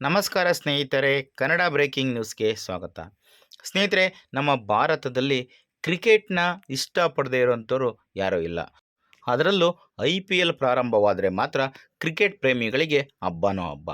ನಮಸ್ಕಾರ ಸ್ನೇಹಿತರೆ, ಕನ್ನಡ ಬ್ರೇಕಿಂಗ್ ನ್ಯೂಸ್ಗೆ ಸ್ವಾಗತ. ಸ್ನೇಹಿತರೆ, ನಮ್ಮ ಭಾರತದಲ್ಲಿ ಕ್ರಿಕೆಟ್ನ ಇಷ್ಟಪಡದೇ ಇರೋಂಥವ್ರು ಯಾರೂ ಇಲ್ಲ. ಅದರಲ್ಲೂ ಐ ಪಿ ಎಲ್ ಪ್ರಾರಂಭವಾದರೆ ಮಾತ್ರ ಕ್ರಿಕೆಟ್ ಪ್ರೇಮಿಗಳಿಗೆ ಹಬ್ಬನೋ ಹಬ್ಬ.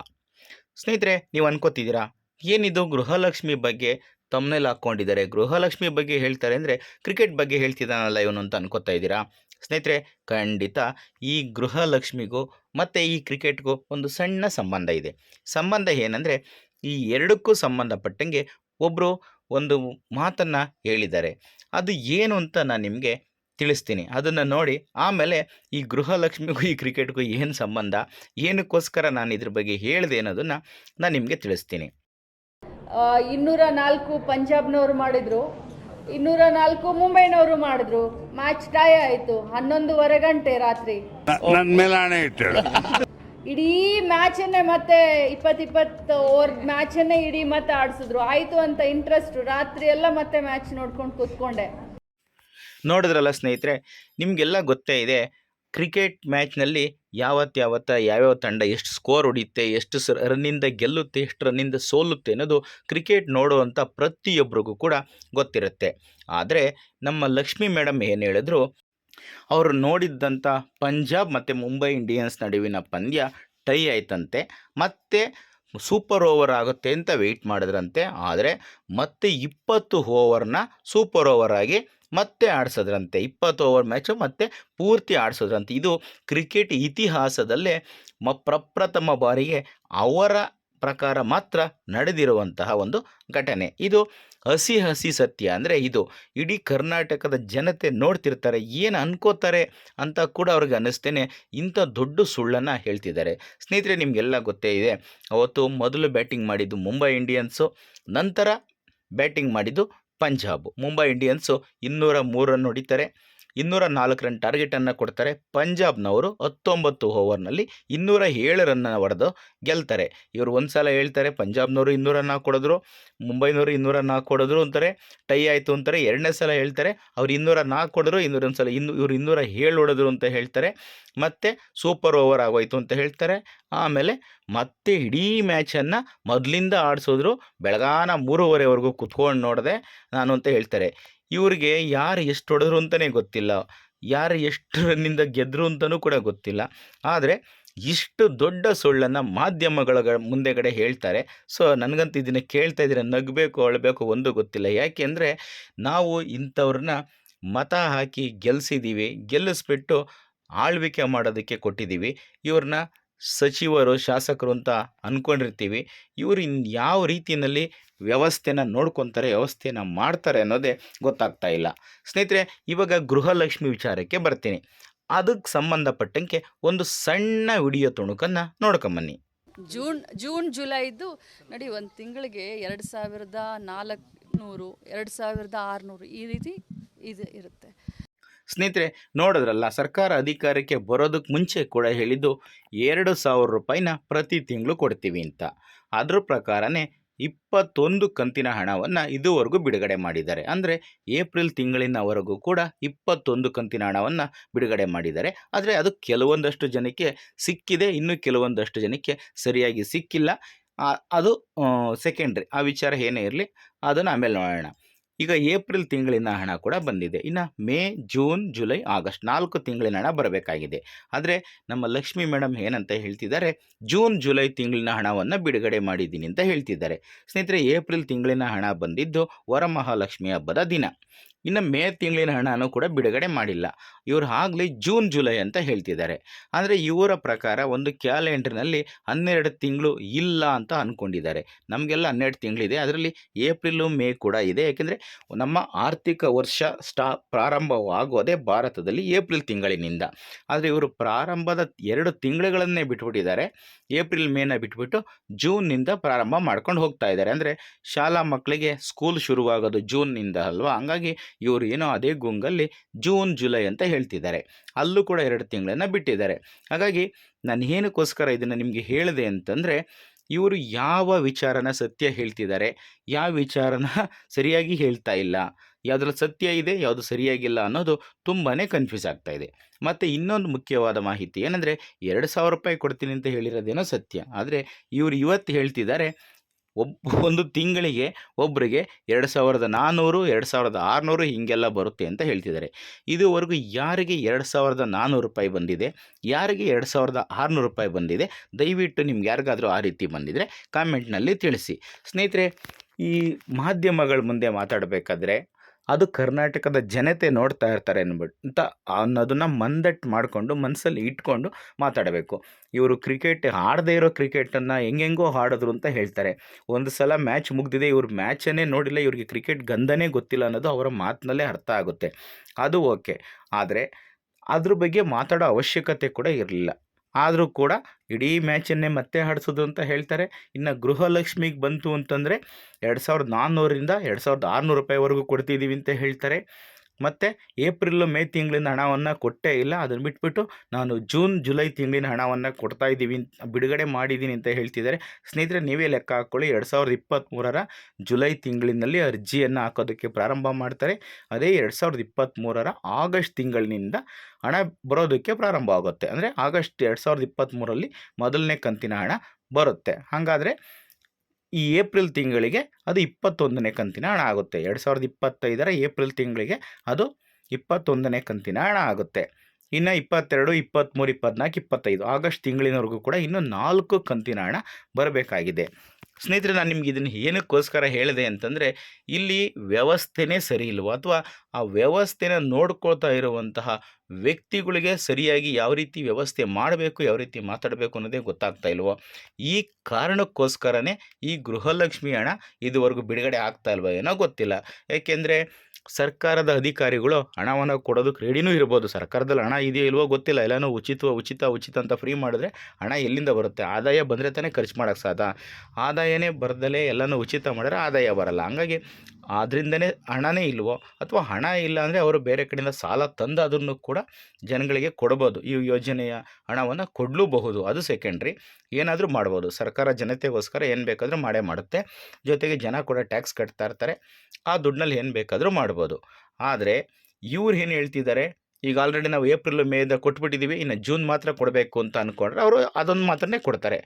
ಸ್ನೇಹಿತರೆ, ನೀವು ಅನ್ಕೋತಿದ್ದೀರಾ? ಏನಿದು ಗೃಹಲಕ್ಷ್ಮಿ ಬಗ್ಗೆ ತಮ್ಮನೇಲಿ ಹಾಕ್ಕೊಂಡಿದ್ದಾರೆ? ಗೃಹಲಕ್ಷ್ಮಿ ಬಗ್ಗೆ ಹೇಳ್ತಾರೆ ಅಂದರೆ ಕ್ರಿಕೆಟ್ ಬಗ್ಗೆ ಹೇಳ್ತಿದ್ದಾನಲ್ಲ ಇವನು ಅಂತ ಅನ್ಕೋತಾ ಇದ್ದೀರಾ? ಸ್ನೇಹಿತರೆ, ಖಂಡಿತ ಈ ಗೃಹಲಕ್ಷ್ಮಿಗೂ ಮತ್ತು ಈ ಕ್ರಿಕೆಟ್ಗೂ ಒಂದು ಸಣ್ಣ ಸಂಬಂಧ ಇದೆ. ಸಂಬಂಧ ಏನಂದರೆ, ಈ ಎರಡಕ್ಕೂ ಸಂಬಂಧಪಟ್ಟಂಗೆ ಒಬ್ಬರು ಒಂದು ಮಾತನ್ನು ಹೇಳಿದ್ದಾರೆ. ಅದು ಏನು ಅಂತ ನಾನು ನಿಮಗೆ ತಿಳಿಸ್ತೀನಿ. ಅದನ್ನು ನೋಡಿ, ಆಮೇಲೆ ಈ ಗೃಹಲಕ್ಷ್ಮಿಗೂ ಈ ಕ್ರಿಕೆಟ್ಗೂ ಏನು ಸಂಬಂಧ, ಏನಕ್ಕೋಸ್ಕರ ನಾನು ಇದ್ರ ಬಗ್ಗೆ ಹೇಳಿದೆ ಅನ್ನೋದನ್ನು ನಾನು ನಿಮಗೆ ತಿಳಿಸ್ತೀನಿ. ಇನ್ನೂರ ನಾಲ್ಕು ಪಂಜಾಬ್ನವರು ಮಾಡಿದ್ರು. ಇನ್ನೂರ ನಾಲ್ಕು ಮುಂಬೈನವರು ಮಾಡಿದ್ರು. ಮ್ಯಾಚ್ ಟೈ ಆಯ್ತು. ಹನ್ನೊಂದುವರೆ ಗಂಟೆ ರಾತ್ರಿ. ನನ್ನ ಮೇಲೆ ಹಣೆ ಇಟ್ಟಳು. ಇಡೀ ಮ್ಯಾಚನ್ನೇ ಮತ್ತೆ ಇಪ್ಪತ್ ಇಪ್ಪತ್ತು ಓವರ್ ಮ್ಯಾಚನ್ನೇ ಇಡೀ ಮತ್ತೆ ಆಡಿಸಿದ್ರು. ಆಯ್ತು ಅಂತ ಇಂಟ್ರೆಸ್ಟ್ ರಾತ್ರಿ ಎಲ್ಲ ಮತ್ತೆ ಮ್ಯಾಚ್ ನೋಡ್ಕೊಂಡು ಕೂತ್ಕೊಂಡೆ. ನೋಡಿದ್ರಲ್ಲ ಸ್ನೇಹಿತರೆ ನಿಮಗೆಲ್ಲ ಗೊತ್ತೇ ಇದೆ ಕ್ರಿಕೆಟ್ ಮ್ಯಾಚ್ನಲ್ಲಿ ಯಾವತ್ತು ಯಾವತ್ತ, ಯಾವ್ಯಾವ ತಂಡ ಎಷ್ಟು ಸ್ಕೋರ್ ಹೊಡಿಯುತ್ತೆ ಎಷ್ಟು ಸ ರನ್ನಿಂದ ಗೆಲ್ಲುತ್ತೆ, ಎಷ್ಟು ರನ್ನಿಂದ ಸೋಲುತ್ತೆ ಅನ್ನೋದು ಕ್ರಿಕೆಟ್ ನೋಡುವಂಥ ಪ್ರತಿಯೊಬ್ಬರಿಗೂ ಕೂಡ ಗೊತ್ತಿರುತ್ತೆ. ಆದರೆ ನಮ್ಮ ಲಕ್ಷ್ಮಿ ಮೇಡಮ್ ಏನು ಹೇಳಿದ್ರು, ಅವರು ನೋಡಿದ್ದಂಥ ಪಂಜಾಬ್ ಮತ್ತು ಮುಂಬೈ ಇಂಡಿಯನ್ಸ್ ನಡುವಿನ ಪಂದ್ಯ ಟೈ ಆಯ್ತಂತೆ, ಮತ್ತೆ ಸೂಪರ್ ಓವರ್ ಆಗುತ್ತೆ ಅಂತ ವೆಯ್ಟ್ ಮಾಡಿದ್ರಂತೆ, ಆದರೆ ಮತ್ತೆ ಇಪ್ಪತ್ತು ಓವರ್ನ ಸೂಪರ್ ಓವರ್ ಆಗಿ ಮತ್ತೆ ಆಡಿಸೋದ್ರಂತೆ. ಇಪ್ಪತ್ತು ಓವರ್ ಮ್ಯಾಚು ಮತ್ತೆ ಪೂರ್ತಿ ಆಡಿಸೋದ್ರಂತೆ. ಇದು ಕ್ರಿಕೆಟ್ ಇತಿಹಾಸದಲ್ಲೇ ಮ, ಪ್ರಪ್ರಥಮ ಬಾರಿಗೆ ಅವರ ಪ್ರಕಾರ ಮಾತ್ರ ನಡೆದಿರುವಂತಹ ಒಂದು ಘಟನೆ. ಇದು ಹಸಿ ಹಸಿ ಸತ್ಯ ಅಂದರೆ ಇದು ಇಡೀ ಕರ್ನಾಟಕದ ಜನತೆ ನೋಡ್ತಿರ್ತಾರೆ, ಏನು ಅನ್ಕೋತಾರೆ ಅಂತ ಕೂಡ ಅವ್ರಿಗೆ ಅನ್ನಿಸ್ತೇನೆ. ಇಂಥ ದೊಡ್ಡ ಸುಳ್ಳನ್ನು ಹೇಳ್ತಿದ್ದಾರೆ. ಸ್ನೇಹಿತರೆ, ನಿಮಗೆಲ್ಲ ಗೊತ್ತೇ ಇದೆ, ಅವತ್ತು ಮೊದಲು ಬ್ಯಾಟಿಂಗ್ ಮಾಡಿದ್ದು ಮುಂಬೈ ಇಂಡಿಯನ್ಸು, ನಂತರ ಬ್ಯಾಟಿಂಗ್ ಮಾಡಿದ್ದು ಪಂಜಾಬ್ ಮುಂಬೈ ಇಂಡಿಯನ್ಸು ಇನ್ನೂರ ಮೂರು ರನ್ ಹೊಡಿತಾರೆ. ಇನ್ನೂರ ನಾಲ್ಕು ರನ್ ಟಾರ್ಗೆಟನ್ನು ಕೊಡ್ತಾರೆ. ಪಂಜಾಬ್ನವರು ಹತ್ತೊಂಬತ್ತು ಓವರ್ನಲ್ಲಿ ಇನ್ನೂರ ಏಳು ರನ್ನ ಹೊಡೆದು ಗೆಲ್ತಾರೆ. ಇವರು ಒಂದು ಸಲ ಹೇಳ್ತಾರೆ, ಪಂಜಾಬ್ನವರು ಇನ್ನೂರ ನಾಲ್ಕು ಕೊಡಿದ್ರು ಮುಂಬೈನವರು ಇನ್ನೂರ ನಾಲ್ಕು ಕೊಡಿದ್ರು ಅಂತಾರೆ ಟೈ ಆಯಿತು ಅಂತಾರೆ, ಎರಡನೇ ಸಲ ಹೇಳ್ತಾರೆ, ಅವ್ರು ಇನ್ನೂರ ನಾಲ್ಕು ಕೊಡಿದ್ರು ಇನ್ನೂರೊಂದು ಸಲ ಇನ್ನು ಇವ್ರು ಇನ್ನೂರ ಏಳು ಹೊಡೆದ್ರು ಅಂತ ಹೇಳ್ತಾರೆ. ಮತ್ತು ಸೂಪರ್ ಓವರ್ ಆಗೋಯ್ತು ಅಂತ ಹೇಳ್ತಾರೆ. ಆಮೇಲೆ ಮತ್ತೆ ಇಡೀ ಮ್ಯಾಚನ್ನು ಮೊದಲಿಂದ ಆಡಿಸಿದ್ರು, ಬೆಳಗಾನ ಮೂರುವರೆವರೆಗೂ ಕುತ್ಕೊಂಡು ನೋಡಿದೆ ನಾನು ಅಂತ ಹೇಳ್ತಾರೆ. ಇವ್ರಿಗೆ ಯಾರು ಎಷ್ಟು ಹೊಡೆದ್ರು ಅಂತಲೇ ಗೊತ್ತಿಲ್ಲ. ಯಾರು ಎಷ್ಟು ರನ್ನಿಂದ ಗೆದ್ದರು ಅಂತಲೂ ಕೂಡ ಗೊತ್ತಿಲ್ಲ. ಆದರೆ ಇಷ್ಟು ದೊಡ್ಡ ಸುಳ್ಳನ್ನು ಮಾಧ್ಯಮಗಳ ಮುಂದೆಗಡೆ ಹೇಳ್ತಾರೆ. ಸೊ, ನನಗಂತೂ ಇದನ್ನು ಕೇಳ್ತಾ ಇದ್ದೀರ? ನಗಬೇಕು, ಅಳಬೇಕು ಒಂದು ಗೊತ್ತಿಲ್ಲ. ಯಾಕೆಂದರೆ ನಾವು ಇಂಥವ್ರನ್ನ ಮತ ಹಾಕಿ ಗೆಲ್ಲಿಸಿದ್ದೀವಿ ಗೆಲ್ಲಿಸ್ಬಿಟ್ಟು ಆಳ್ವಿಕೆ ಮಾಡೋದಕ್ಕೆ ಕೊಟ್ಟಿದ್ದೀವಿ ಇವ್ರನ್ನ ಸಚಿವರು, ಶಾಸಕರು ಅಂತ ಅಂದ್ಕೊಂಡಿರ್ತೀವಿ ಇವರು ಯಾವ ರೀತಿಯಲ್ಲಿ ವ್ಯವಸ್ಥೆನ ನೋಡ್ಕೊತಾರೆ ವ್ಯವಸ್ಥೆನ ಮಾಡ್ತಾರೆ ಅನ್ನೋದೇ ಗೊತ್ತಾಗ್ತಾ ಇಲ್ಲ. ಸ್ನೇಹಿತರೆ ಇವಾಗ ಗೃಹಲಕ್ಷ್ಮಿ ವಿಚಾರಕ್ಕೆ ಬರ್ತೀನಿ. ಅದಕ್ಕೆ ಸಂಬಂಧಪಟ್ಟಂಗೆ ಒಂದು ಸಣ್ಣ ವಿಡಿಯೋ ತುಣುಕನ್ನು ನೋಡ್ಕೊಂಬನ್ನಿ ಜೂನ್ ಜೂನ್ ಜುಲೈದು ನೋಡಿ ಒಂದು ತಿಂಗಳಿಗೆ ಎರಡು ಸಾವಿರದ ನಾಲ್ಕುನೂರು ಎರಡು ಸಾವಿರದ ಆರುನೂರು ಈ ರೀತಿ ಇದು ಇರುತ್ತೆ. ಸ್ನೇಹಿತರೆ ನೋಡಿದ್ರಲ್ಲ ಸರ್ಕಾರ ಅಧಿಕಾರಕ್ಕೆ ಬರೋದಕ್ಕೆ ಮುಂಚೆ ಕೂಡ ಹೇಳಿದ್ದು ಎರಡು ಸಾವಿರ ರೂಪಾಯಿನ ಪ್ರತಿ ತಿಂಗಳು ಕೊಡ್ತೀವಿ ಅಂತ. ಅದ್ರ ಪ್ರಕಾರನೇ ಇಪ್ಪತ್ತೊಂದು ಕಂತಿನ ಹಣವನ್ನು ಇದುವರೆಗೂ ಬಿಡುಗಡೆ ಮಾಡಿದ್ದಾರೆ. ಅಂದರೆ ಏಪ್ರಿಲ್ ತಿಂಗಳಿನವರೆಗೂ ಕೂಡ ಇಪ್ಪತ್ತೊಂದು ಕಂತಿನ ಹಣವನ್ನು ಬಿಡುಗಡೆ ಮಾಡಿದ್ದಾರೆ. ಆದರೆ ಅದು ಕೆಲವೊಂದಷ್ಟು ಜನಕ್ಕೆ ಸಿಕ್ಕಿದೆ, ಇನ್ನೂ ಕೆಲವೊಂದಷ್ಟು ಜನಕ್ಕೆ ಸರಿಯಾಗಿ ಸಿಕ್ಕಿಲ್ಲ. ಅದು ಸೆಕೆಂಡ್ರಿ ಆ ವಿಚಾರ ಏನೇ ಇರಲಿ, ಅದನ್ನು ಆಮೇಲೆ ನೋಡೋಣ. ಈಗ ಏಪ್ರಿಲ್ ತಿಂಗಳಿನ ಹಣ ಕೂಡ ಬಂದಿದೆ. ಇನ್ನು ಮೇ, ಜೂನ್, ಜುಲೈ, ಆಗಸ್ಟ್ ನಾಲ್ಕು ತಿಂಗಳಿನ ಹಣ ಬರಬೇಕಾಗಿದೆ. ಆದರೆ ನಮ್ಮ ಲಕ್ಷ್ಮಿ ಮೇಡಮ್ ಏನಂತ ಹೇಳ್ತಿದ್ದಾರೆ, ಜೂನ್, ಜುಲೈ ತಿಂಗಳಿನ ಹಣವನ್ನು ಬಿಡುಗಡೆ ಮಾಡಿದ್ದೀನಿ ಅಂತ ಹೇಳ್ತಿದ್ದಾರೆ. ಸ್ನೇಹಿತರೆ, ಏಪ್ರಿಲ್ ತಿಂಗಳಿನ ಹಣ ಬಂದಿದ್ದು ವರಮಹಾಲಕ್ಷ್ಮಿ ಹಬ್ಬದ ದಿನ. ಇನ್ನು ಮೇ ತಿಂಗಳಿನ ಹಣನೂ ಕೂಡ ಬಿಡುಗಡೆ ಮಾಡಿಲ್ಲ. ಇವರು ಆಗಲಿ ಜೂನ್, ಜುಲೈ ಅಂತ ಹೇಳ್ತಿದ್ದಾರೆ. ಆದರೆ ಇವರ ಪ್ರಕಾರ ಒಂದು ಕ್ಯಾಲೆಂಡರ್ನಲ್ಲಿ ಹನ್ನೆರಡು ತಿಂಗಳು ಇಲ್ಲ ಅಂತ ಅಂದ್ಕೊಂಡಿದ್ದಾರೆ ನಮಗೆಲ್ಲ ಹನ್ನೆರಡು ತಿಂಗಳಿದೆ. ಅದರಲ್ಲಿ ಏಪ್ರಿಲು, ಮೇ ಕೂಡ ಇದೆ. ಯಾಕೆಂದರೆ ನಮ್ಮ ಆರ್ಥಿಕ ವರ್ಷ ಸ್ಟಾ ಪ್ರಾರಂಭವಾಗೋದೇ ಭಾರತದಲ್ಲಿ ಏಪ್ರಿಲ್ ತಿಂಗಳಿನಿಂದ. ಆದರೆ ಇವರು ಪ್ರಾರಂಭದ ಎರಡು ತಿಂಗಳುಗಳನ್ನೇ ಬಿಟ್ಬಿಟ್ಟಿದ್ದಾರೆ. ಏಪ್ರಿಲ್, ಮೇನ ಬಿಟ್ಬಿಟ್ಟು ಜೂನ್ನಿಂದ ಪ್ರಾರಂಭ ಮಾಡ್ಕೊಂಡು ಹೋಗ್ತಾ ಇದ್ದಾರೆ. ಅಂದರೆ ಶಾಲಾ ಮಕ್ಕಳಿಗೆ ಸ್ಕೂಲ್ ಶುರುವಾಗೋದು ಜೂನ್ನಿಂದ ಅಲ್ವಾ? ಹಂಗಾಗಿ ಇವರು ಏನೋ ಅದೇ ಗುಂಗಲ್ಲಿ ಜೂನ್, ಜುಲೈ ಅಂತ ಹೇಳ್ತಿದ್ದಾರೆ. ಅಲ್ಲೂ ಕೂಡ ಎರಡು ತಿಂಗಳನ್ನು ಬಿಟ್ಟಿದ್ದಾರೆ. ಹಾಗಾಗಿ ನಾನು ಏನಕ್ಕೋಸ್ಕರ ಇದನ್ನು ನಿಮಗೆ ಹೇಳಿದೆ ಅಂತಂದರೆ, ಇವರು ಯಾವ ವಿಚಾರನ ಸತ್ಯ ಹೇಳ್ತಿದ್ದಾರೆ, ಯಾವ ವಿಚಾರನ ಸರಿಯಾಗಿ ಹೇಳ್ತಾ ಇಲ್ಲ, ಯಾವುದ್ರಲ್ಲಿ ಸತ್ಯ ಇದೆ, ಯಾವುದು ಸರಿಯಾಗಿಲ್ಲ ಅನ್ನೋದು ತುಂಬಾ ಕನ್ಫ್ಯೂಸ್ ಆಗ್ತಾ ಇದೆ. ಮತ್ತು ಇನ್ನೊಂದು ಮುಖ್ಯವಾದ ಮಾಹಿತಿ ಏನಂದರೆ, ಎರಡು ಸಾವಿರ ರೂಪಾಯಿ ಕೊಡ್ತೀನಿ ಅಂತ ಹೇಳಿರೋದೇನೋ ಸತ್ಯ. ಆದರೆ ಇವರು ಇವತ್ತು ಹೇಳ್ತಿದ್ದಾರೆ ಒಬ್ಬ ಒಂದು ತಿಂಗಳಿಗೆ ಒಬ್ಬರಿಗೆ ಎರಡು ಸಾವಿರದ ನಾನ್ನೂರು ಎರಡು ಸಾವಿರದ ಆರುನೂರು ಹೀಗೆಲ್ಲ ಬರುತ್ತೆ ಅಂತ ಹೇಳ್ತಿದ್ದಾರೆ. ಇದುವರೆಗೂ ಯಾರಿಗೆ ಎರಡು ಸಾವಿರದ ನಾನ್ನೂರು ರೂಪಾಯಿ ಬಂದಿದೆ, ಯಾರಿಗೆ ಎರಡು ಸಾವಿರದ ಆರುನೂರು ರೂಪಾಯಿ ಬಂದಿದೆ, ದಯವಿಟ್ಟು ನಿಮ್ಗೆ ಯಾರಿಗಾದರೂ ಆ ರೀತಿ ಬಂದಿದ್ದರೆ ಕಾಮೆಂಟ್ನಲ್ಲಿ ತಿಳಿಸಿ. ಸ್ನೇಹಿತರೆ, ಈ ಮಾಧ್ಯಮಗಳ ಮುಂದೆ ಮಾತಾಡಬೇಕಾದ್ರೆ ಅದು ಕರ್ನಾಟಕದ ಜನತೆ ನೋಡ್ತಾ ಇರ್ತಾರೆ ಅನ್ಬಿಟ್ಟು ಅಂತ ಅನ್ನೋದನ್ನು ಮಂದಟ್ಟು ಮಾಡಿಕೊಂಡು ಮನಸ್ಸಲ್ಲಿ ಇಟ್ಕೊಂಡು ಮಾತಾಡಬೇಕು. ಇವರು ಕ್ರಿಕೆಟ್ ಆಡದೇ ಇರೋ ಕ್ರಿಕೆಟನ್ನು ಹೆಂಗೆಂಗೋ ಆಡಿದ್ರು ಅಂತ ಹೇಳ್ತಾರೆ. ಒಂದು ಸಲ ಮ್ಯಾಚ್ ಮುಗ್ದಿದೆ, ಇವ್ರು ಮ್ಯಾಚನ್ನೇ ನೋಡಿಲ್ಲ, ಇವ್ರಿಗೆ ಕ್ರಿಕೆಟ್ ಗಂಧನೇ ಗೊತ್ತಿಲ್ಲ ಅನ್ನೋದು ಅವರ ಮಾತಿನಲ್ಲೇ ಅರ್ಥ ಆಗುತ್ತೆ. ಅದು ಓಕೆ. ಆದರೆ ಅದ್ರ ಬಗ್ಗೆ ಮಾತಾಡೋ ಅವಶ್ಯಕತೆ ಕೂಡ ಇರಲಿಲ್ಲ. ಆದರೂ ಕೂಡ ಇಡೀ ಮ್ಯಾಚನ್ನೇ ಮತ್ತೆ ಆಡಿಸೋದು ಅಂತ ಹೇಳ್ತಾರೆ. ಇನ್ನು ಗೃಹಲಕ್ಷ್ಮಿಗೆ ಬಂತು ಅಂತಂದರೆ ಎರಡು ಸಾವಿರದ ನಾನ್ನೂರರಿಂದ ಎರಡು ಸಾವಿರದ ಆರುನೂರು ರೂಪಾಯಿವರೆಗೂ ಕೊಡ್ತಿದ್ದೀವಿ ಅಂತ ಹೇಳ್ತಾರೆ. ಮತ್ತು ಏಪ್ರಿಲ್ಲು ಮೇ ತಿಂಗಳಿನ ಹಣವನ್ನು ಕೊಟ್ಟೇ ಇಲ್ಲ. ಅದನ್ನು ಬಿಟ್ಬಿಟ್ಟು ನಾನು ಜೂನ್, ಜುಲೈ ತಿಂಗಳಿನ ಹಣವನ್ನು ಕೊಡ್ತಾ ಇದ್ದೀವಿ ಬಿಡುಗಡೆ ಮಾಡಿದ್ದೀನಿ ಅಂತ ಹೇಳ್ತಿದ್ದಾರೆ. ಸ್ನೇಹಿತರೆ, ನೀವೇ ಲೆಕ್ಕ ಹಾಕ್ಕೊಳ್ಳಿ ಎರಡು ಸಾವಿರದ ಇಪ್ಪತ್ತ್ಮೂರರ ಜುಲೈ ತಿಂಗಳಿನಲ್ಲಿ ಅರ್ಜಿಯನ್ನು ಹಾಕೋದಕ್ಕೆ ಪ್ರಾರಂಭ ಮಾಡ್ತಾರೆ. ಅದೇ ಎರಡು ಸಾವಿರದ ಇಪ್ಪತ್ತ್ಮೂರರ ಆಗಸ್ಟ್ ತಿಂಗಳಿನಿಂದ ಹಣ ಬರೋದಕ್ಕೆ ಪ್ರಾರಂಭ ಆಗುತ್ತೆ. ಅಂದರೆ ಆಗಸ್ಟ್ ಎರಡು ಸಾವಿರದ ಇಪ್ಪತ್ತ್ಮೂರಲ್ಲಿ ಮೊದಲನೇ ಕಂತಿನ ಹಣ ಬರುತ್ತೆ. ಹಾಗಾದರೆ ಈ ಏಪ್ರಿಲ್ ತಿಂಗಳಿಗೆ ಅದು ಇಪ್ಪತ್ತೊಂದನೇ ಕಂತಿನ ಹಣ ಆಗುತ್ತೆ. ಎರಡು ಸಾವಿರದ ಇಪ್ಪತ್ತೈದರ ಏಪ್ರಿಲ್ ತಿಂಗಳಿಗೆ ಅದು ಇಪ್ಪತ್ತೊಂದನೇ ಕಂತಿನ ಹಣ ಆಗುತ್ತೆ. ಇನ್ನು ಇಪ್ಪತ್ತೆರಡು ಇಪ್ಪತ್ತ್ಮೂರು ಇಪ್ಪತ್ತ್ನಾಲ್ಕು ಇಪ್ಪತ್ತೈದು ಆಗಸ್ಟ್ ತಿಂಗಳಿನವರೆಗೂ ಕೂಡ ಇನ್ನೂ ನಾಲ್ಕು ಕಂತಿನ ಹಣ ಬರಬೇಕಾಗಿದೆ. ಸ್ನೇಹಿತರೆ, ನಾನು ನಿಮ್ಗೆ ಇದನ್ನು ಏನಕ್ಕೋಸ್ಕರ ಹೇಳಿದೆ ಅಂತಂದರೆ, ಇಲ್ಲಿ ವ್ಯವಸ್ಥೆನೇ ಸರಿ ಇಲ್ವೋ? ಅಥವಾ ಆ ವ್ಯವಸ್ಥೆನ ನೋಡ್ಕೊಳ್ತಾ ಇರುವಂತಹ ವ್ಯಕ್ತಿಗಳಿಗೆ ಸರಿಯಾಗಿ ಯಾವ ರೀತಿ ವ್ಯವಸ್ಥೆ ಮಾಡಬೇಕು, ಯಾವ ರೀತಿ ಮಾತಾಡಬೇಕು ಅನ್ನೋದೇ ಗೊತ್ತಾಗ್ತಾ ಇಲ್ವೋ? ಈ ಕಾರಣಕ್ಕೋಸ್ಕರನೇ ಈ ಗೃಹಲಕ್ಷ್ಮಿ ಹಣ ಇದುವರೆಗೂ ಬಿಡುಗಡೆ ಆಗ್ತಾ ಇಲ್ವೋ ಏನೋ ಗೊತ್ತಿಲ್ಲ. ಏಕೆಂದರೆ ಸರ್ಕಾರದ ಅಧಿಕಾರಿಗಳು ಹಣವನ್ನು ಕೊಡೋದಕ್ಕೆ ರೆಡಿನೂ ಇರ್ಬೋದು. ಸರ್ಕಾರದಲ್ಲಿ ಹಣ ಇದೆಯೋ ಇಲ್ವೋ ಗೊತ್ತಿಲ್ಲ. ಎಲ್ಲನೂ ಉಚಿತ ಉಚಿತ ಉಚಿತ ಅಂತ ಫ್ರೀ ಮಾಡಿದ್ರೆ ಹಣ ಎಲ್ಲಿಂದ ಬರುತ್ತೆ? ಆದಾಯ ಬಂದರೆ ತಾನೇ ಖರ್ಚು ಮಾಡೋಕ್ಕೆ ಸಾಧ್ಯ. ಆದಾಯನೇ ಬರ್ದಲೇ ಎಲ್ಲನೂ ಉಚಿತ ಮಾಡಿದ್ರೆ ಆದಾಯ ಬರಲ್ಲ. ಹಂಗಾಗಿ ಆದ್ರಿಂದನೇ ಹಣನೇ ಇಲ್ವೋ ಅಥವಾ ಹಣ ಇಲ್ಲ ಅಂದರೆ ಅವರು ಬೇರೆ ಕಡೆಯಿಂದ ಸಾಲ ತಂದು ಅದನ್ನು ಕೂಡ ಜನಗಳಿಗೆ ಕೊಡ್ಬೋದು. ಈ ಯೋಜನೆಯ ಹಣವನ್ನು ಕೊಡಲೂಬಹುದು. ಅದು ಸೆಕೆಂಡ್ರಿ ಏನಾದರೂ ಮಾಡ್ಬೋದು. ಸರ್ಕಾರ ಜನತೆಗೋಸ್ಕರ ಏನು ಬೇಕಾದರೂ ಮಾಡೇ ಮಾಡುತ್ತೆ. ಜೊತೆಗೆ ಜನ ಕೂಡ ಟ್ಯಾಕ್ಸ್ ಕಟ್ತಾ ಇರ್ತಾರೆ. ಆ ದುಡ್ಡಿನಲ್ಲಿ ಏನು ಬೇಕಾದರೂ ಮಾಡ್ಬೋದು. ಆದರೆ ಇವ್ರು ಏನು ಹೇಳ್ತಿದ್ದಾರೆ ಈಗ ಆಲ್ರೆಡಿ ನಾವು ಏಪ್ರಿಲ್ ಮೇದ ಕೊಟ್ಬಿಟ್ಟಿದ್ದೀವಿ ಇನ್ನು ಜೂನ್ ಮಾತ್ರ ಕೊಡಬೇಕು ಅಂತ ಅಂದ್ಕೊಂಡ್ರೆ ಅವರು ಅದೊಂದು ಮಾತ್ರನೇ ಕೊಡ್ತಾರೆ.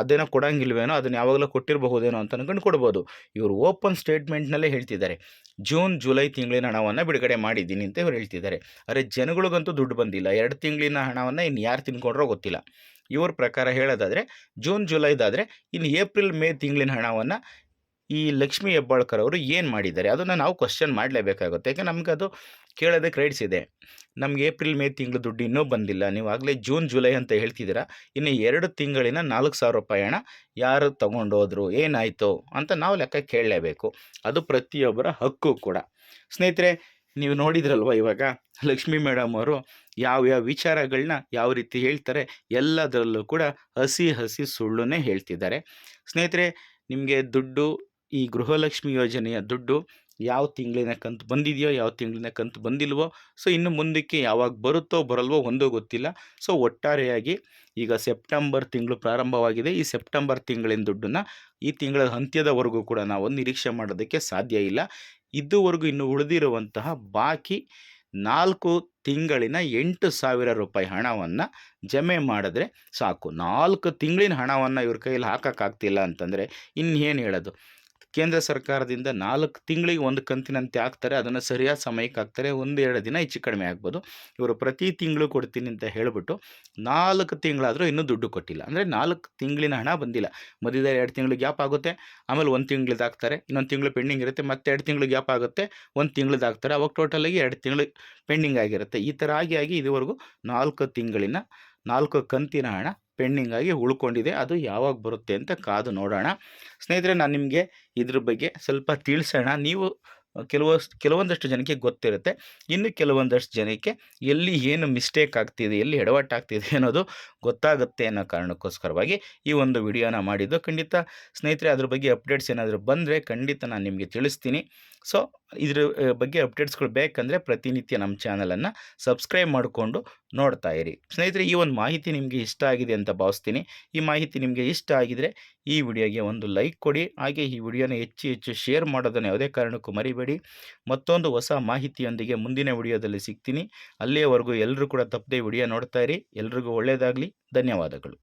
ಅದೇನೋ ಕೊಡೋಂಗಿಲ್ವೇನೋ, ಅದನ್ನು ಯಾವಾಗಲೂ ಕೊಟ್ಟಿರಬಹುದೇನೋ ಅಂತ ಅಂದ್ಕೊಂಡು ಕೊಡ್ಬೋದು. ಇವರು ಓಪನ್ ಸ್ಟೇಟ್ಮೆಂಟ್ನಲ್ಲೇ ಹೇಳ್ತಿದ್ದಾರೆ. ಜೂನ್ ಜುಲೈ ತಿಂಗಳಿನ ಹಣವನ್ನು ಬಿಡುಗಡೆ ಮಾಡಿದ್ದೀನಿ ಅಂತ ಇವ್ರು ಹೇಳ್ತಿದ್ದಾರೆ. ಆದರೆ ಜನಗಳಿಗಂತೂ ದುಡ್ಡು ಬಂದಿಲ್ಲ. ಎರಡು ತಿಂಗಳಿನ ಹಣವನ್ನು ಇನ್ನು ಯಾರು ತಿನ್ಕೊಂಡ್ರೋ ಗೊತ್ತಿಲ್ಲ. ಇವ್ರ ಪ್ರಕಾರ ಹೇಳೋದಾದರೆ ಜೂನ್ ಜುಲೈದಾದರೆ ಇನ್ನು ಏಪ್ರಿಲ್ ಮೇ ತಿಂಗಳಿನ ಹಣವನ್ನು ಈ ಲಕ್ಷ್ಮಿ ಹೆಬ್ಬಾಳ್ಕರ್ ಅವರು ಏನು ಮಾಡಿದ್ದಾರೆ? ಅದನ್ನು ನಾವು ಕ್ವಶನ್ ಮಾಡಲೇಬೇಕಾಗುತ್ತೆ. ಯಾಕೆ ನಮ್ಗೆ ಅದು ಕೇಳೋದಕ್ಕೆ ರೈಟ್ಸ್ ಇದೆ. ನಮ್ಗೆ ಏಪ್ರಿಲ್, ಮೇ ತಿಂಗಳು ದುಡ್ಡು ಇನ್ನೂ ಬಂದಿಲ್ಲ. ನೀವು ಆಗಲೇ ಜೂನ್, ಜುಲೈ ಅಂತ ಹೇಳ್ತಿದ್ದೀರಾ. ಇನ್ನು ಎರಡು ತಿಂಗಳಿನ ನಾಲ್ಕು ಸಾವಿರ ರೂಪಾಯಿ ಹಣ ಯಾರು ತೊಗೊಂಡೋದ್ರು, ಏನಾಯಿತು ಅಂತ ನಾವು ಲೆಕ್ಕ ಕೇಳಲೇಬೇಕು. ಅದು ಪ್ರತಿಯೊಬ್ಬರ ಹಕ್ಕು ಕೂಡ. ಸ್ನೇಹಿತರೆ, ನೀವು ನೋಡಿದ್ರಲ್ವ ಇವಾಗ ಲಕ್ಷ್ಮೀ ಮೇಡಮ್ ಅವರು ಯಾವ್ಯಾವ ವಿಚಾರಗಳನ್ನ ಯಾವ ರೀತಿ ಹೇಳ್ತಾರೆ ಎಲ್ಲದರಲ್ಲೂ ಕೂಡ ಹಸಿ ಹಸಿ ಸುಳ್ಳುನೇ ಹೇಳ್ತಿದ್ದಾರೆ. ಸ್ನೇಹಿತರೆ, ನಿಮಗೆ ದುಡ್ಡು ಈ ಗೃಹಲಕ್ಷ್ಮಿ ಯೋಜನೆಯ ದುಡ್ಡು ಯಾವ ತಿಂಗಳಿನ ಕಂತು ಬಂದಿದೆಯೋ, ಯಾವ ತಿಂಗಳಿನ ಕಂತು ಬಂದಿಲ್ವೋ, ಸೊ ಇನ್ನು ಮುಂದಕ್ಕೆ ಯಾವಾಗ ಬರುತ್ತೋ, ಬರಲ್ವೋ ಒಂದೋ ಗೊತ್ತಿಲ್ಲ. ಸೊ ಒಟ್ಟಾರೆಯಾಗಿ ಈಗ ಸೆಪ್ಟೆಂಬರ್ ತಿಂಗಳು ಪ್ರಾರಂಭವಾಗಿದೆ. ಈ ಸೆಪ್ಟೆಂಬರ್ ತಿಂಗಳಿನ ದುಡ್ಡನ್ನು ಈ ತಿಂಗಳ ಅಂತ್ಯದವರೆಗೂ ಕೂಡ ನಾವು ನಿರೀಕ್ಷೆ ಮಾಡೋದಕ್ಕೆ ಸಾಧ್ಯ ಇಲ್ಲ. ಇದುವರೆಗೂ ಇನ್ನು ಉಳಿದಿರುವಂತಹ ಬಾಕಿ ನಾಲ್ಕು ತಿಂಗಳಿನ ಎಂಟು ಸಾವಿರ ರೂಪಾಯಿ ಹಣವನ್ನು ಜಮೆ ಮಾಡಿದ್ರೆ ಸಾಕು. ನಾಲ್ಕು ತಿಂಗಳಿನ ಹಣವನ್ನು ಇವ್ರ ಕೈಯಲ್ಲಿ ಹಾಕೋಕ್ಕಾಗ್ತಿಲ್ಲ ಅಂತಂದರೆ ಇನ್ನೇನು ಹೇಳೋದು? ಕೇಂದ್ರ ಸರ್ಕಾರದಿಂದ ನಾಲ್ಕು ತಿಂಗಳಿಗೆ ಒಂದು ಕಂತಿನಂತೆ ಹಾಕ್ತಾರೆ, ಅದನ್ನು ಸರಿಯಾದ ಸಮಯಕ್ಕೆ ಹಾಕ್ತಾರೆ ಒಂದು ಎರಡು ದಿನ ಹೆಚ್ಚು ಕಡಿಮೆ ಆಗ್ಬೋದು. ಇವರು ಪ್ರತಿ ತಿಂಗಳು ಕೊಡ್ತೀನಿ ಅಂತ ಹೇಳಿಬಿಟ್ಟು ನಾಲ್ಕು ತಿಂಗಳಾದರೂ ಇನ್ನೂ ದುಡ್ಡು ಕೊಟ್ಟಿಲ್ಲ. ಅಂದರೆ ನಾಲ್ಕು ತಿಂಗಳಿನ ಹಣ ಬಂದಿಲ್ಲ. ಮಧ್ಯದಲ್ಲಿ ಎರಡು ತಿಂಗಳು ಗ್ಯಾಪ್ ಆಗುತ್ತೆ, ಆಮೇಲೆ ಒಂದು ತಿಂಗ್ಳದ್ದು ಹಾಕ್ತಾರೆ, ಇನ್ನೊಂದು ತಿಂಗಳು ಪೆಂಡಿಂಗ್ ಇರುತ್ತೆ, ಮತ್ತೆ ಎರಡು ತಿಂಗಳು ಗ್ಯಾಪ್ ಆಗುತ್ತೆ, ಒಂದು ತಿಂಗ್ಳದ್ದು ಹಾಕ್ತಾರೆ. ಅವಾಗ ಟೋಟಲಾಗಿ ಎರಡು ತಿಂಗಳು ಪೆಂಡಿಂಗ್ ಆಗಿರುತ್ತೆ. ಈ ಥರ ಆಗಿ ಆಗಿ ಇದುವರೆಗೂ ನಾಲ್ಕು ತಿಂಗಳಿನ, ನಾಲ್ಕು ಕಂತಿನ ಹಣ ಪೆಂಡಿಂಗ್ ಆಗಿ ಉಳ್ಕೊಂಡಿದೆ. ಅದು ಯಾವಾಗ ಬರುತ್ತೆ ಅಂತ ಕಾದು ನೋಡೋಣ. ಸ್ನೇಹಿತರೆ, ನಾನು ನಿಮಗೆ ಇದ್ರ ಬಗ್ಗೆ ಸ್ವಲ್ಪ ತಿಳಿಸೋಣ. ನೀವು ಕೆಲವ ಕೆಲವೊಂದಷ್ಟು ಜನಕ್ಕೆ ಗೊತ್ತಿರುತ್ತೆ. ಇನ್ನು ಕೆಲವೊಂದಷ್ಟು ಜನಕ್ಕೆ ಎಲ್ಲಿ ಏನು ಮಿಸ್ಟೇಕ್ ಆಗ್ತಿದೆ, ಎಲ್ಲಿ ಎಡವಟ್ಟಾಗ್ತಿದೆ ಅನ್ನೋದು ಗೊತ್ತಾಗುತ್ತೆ ಅನ್ನೋ ಕಾರಣಕ್ಕೋಸ್ಕರವಾಗಿ ಈ ಒಂದು ವಿಡಿಯೋನ ಮಾಡಿದ್ದು. ಖಂಡಿತ ಸ್ನೇಹಿತರೆ, ಅದ್ರ ಬಗ್ಗೆ ಅಪ್ಡೇಟ್ಸ್ ಏನಾದರೂ ಬಂದರೆ ಖಂಡಿತ ನಾನು ನಿಮಗೆ ತಿಳಿಸ್ತೀನಿ. ಸೊ ಇದ್ರ ಬಗ್ಗೆ ಅಪ್ಡೇಟ್ಸ್ಗಳು ಬೇಕಂದರೆ ಪ್ರತಿನಿತ್ಯ ನಮ್ಮ ಚಾನಲನ್ನು ಸಬ್ಸ್ಕ್ರೈಬ್ ಮಾಡಿಕೊಂಡು ನೋಡ್ತಾ ಇರಿ. ಸ್ನೇಹಿತರೆ, ಈ ಒಂದು ಮಾಹಿತಿ ನಿಮಗೆ ಇಷ್ಟ ಆಗಿದೆ ಅಂತ ಭಾವಿಸ್ತೀನಿ. ಈ ಮಾಹಿತಿ ನಿಮಗೆ ಇಷ್ಟ ಆಗಿದರೆ ಈ ವಿಡಿಯೋಗೆ ಒಂದು ಲೈಕ್ ಕೊಡಿ. ಹಾಗೆ ಈ ವಿಡಿಯೋನ ಹೆಚ್ಚು ಹೆಚ್ಚು ಶೇರ್ ಮಾಡೋದನ್ನು ಯಾವುದೇ ಕಾರಣಕ್ಕೂ ಮರಿಬೇಡಿ. ಮತ್ತೊಂದು ಹೊಸ ಮಾಹಿತಿಯೊಂದಿಗೆ ಮುಂದಿನ ವಿಡಿಯೋದಲ್ಲಿ ಸಿಗ್ತೀನಿ. ಅಲ್ಲಿಯವರೆಗೂ ಎಲ್ಲರೂ ಕೂಡ ತಪ್ಪದೆ ವಿಡಿಯೋ ನೋಡ್ತಾ ಇರಿ. ಎಲ್ರಿಗೂ ಒಳ್ಳೆಯದಾಗಲಿ. ಧನ್ಯವಾದಗಳು.